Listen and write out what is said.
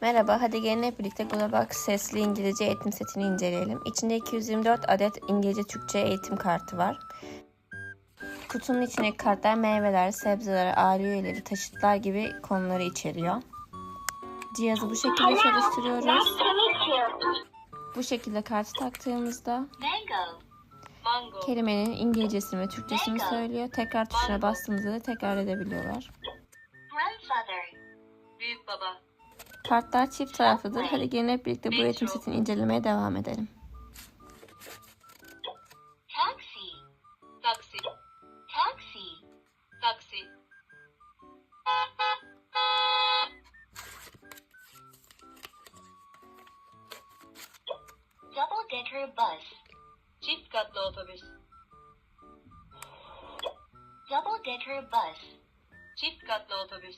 Merhaba, hadi gelin hep birlikte Globak sesli İngilizce eğitim setini inceleyelim. İçinde 224 adet İngilizce Türkçe eğitim kartı var. Kutunun içindeki kartlar meyveler, sebzeler, aile üyeleri, taşıtlar gibi konuları içeriyor. Cihazı bu şekilde çalıştırıyoruz. Bu şekilde kartı taktığımızda kelimenin İngilizcesini ve Türkçesini söylüyor. Tekrar tuşuna bastığımızda da tekrar edebiliyorlar. Grandfather. Büyük baba. Kartlar çift taraflıdır. Hadi gelin hep birlikte bu eğitim setini incelemeye devam edelim. Double decker bus. Çift katlı otobüs. Double decker bus. Çift katlı otobüs.